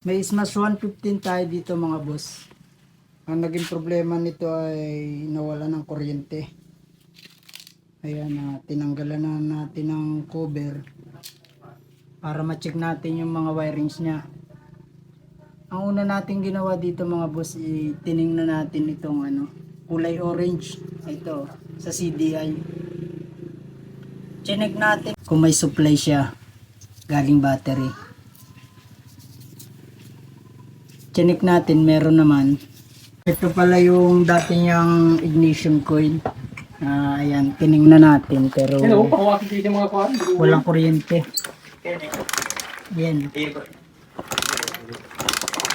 May Smash 115 tayo dito mga boss. Ang naging problema nito ay nawala ng kuryente. Ayan na, tinanggalan na natin ng cover para ma-check natin yung mga wirings niya. Ang una natin ginawa dito mga boss, tiningnan natin itong ano, kulay orange. Ito, sa CDI. Chinek natin kung may supply siya galing battery. Chinek natin, meron naman. Ito pala yung dati niyang ignition coil. Ah, ayan, tiningnan natin pero Hello, mga kuwan. walang kuryente. Yan.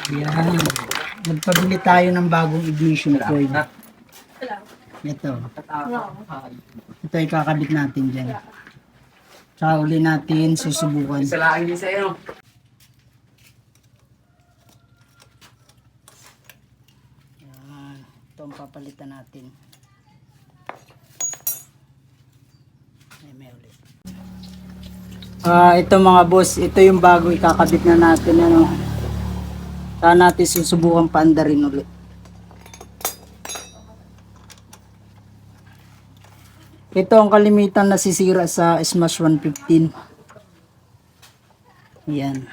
Yan. Nagpabili tayo ng bagong ignition coil. Ito. Ito ay kakabit natin dyan. Tsaka uli natin susubukan. Lang din sa'yo. Yan. Ito ang papalitan natin. May ulit. Ah, ito mga boss, ito yung bago ikakabit na natin ano. Saan natin susubukan paandarin ulit. Ito ang kalimitan na sisira sa Smash 115. Yan.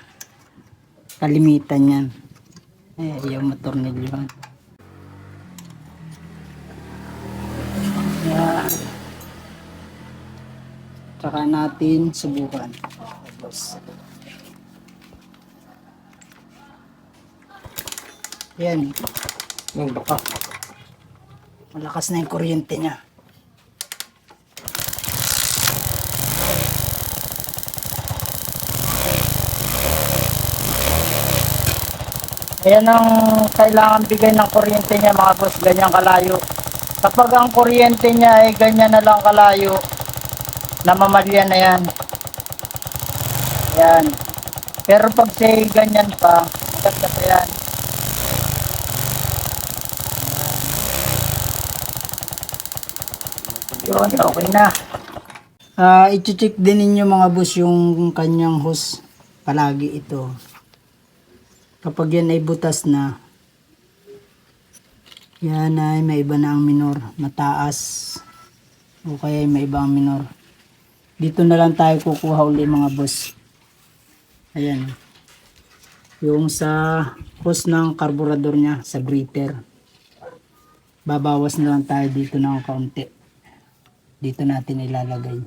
Kalimitan yan. Eh, yung motor nila. Yan. Tsaka natin subukan. Tapos. Yan. Yung baka. Malakas na yung kuryente niya. Ayan ang kailangan bigay ng kuryente niya mga boss, ganyan kalayo. Kapag ang kuryente niya ay ganyan na lang kalayo, namamalyan na yan. Yan. Pero pag say ganyan pa, maganda pa yan. Yun, okay na. Ah, i-check din ninyo mga boss yung kanyang hose palagi ito. Kapag yan ay butas na, yan ay may iba na ang minor, mataas, o kaya ay may iba ang minor. Dito na lang tayo kukuha uli mga boss. Ayan. Yung sa hose ng karburador niya, sa breather. Babawas na lang tayo dito ng kaunti. Dito natin ilalagay.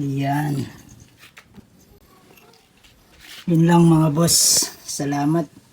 Ayan. Yun lang mga boss. Salamat.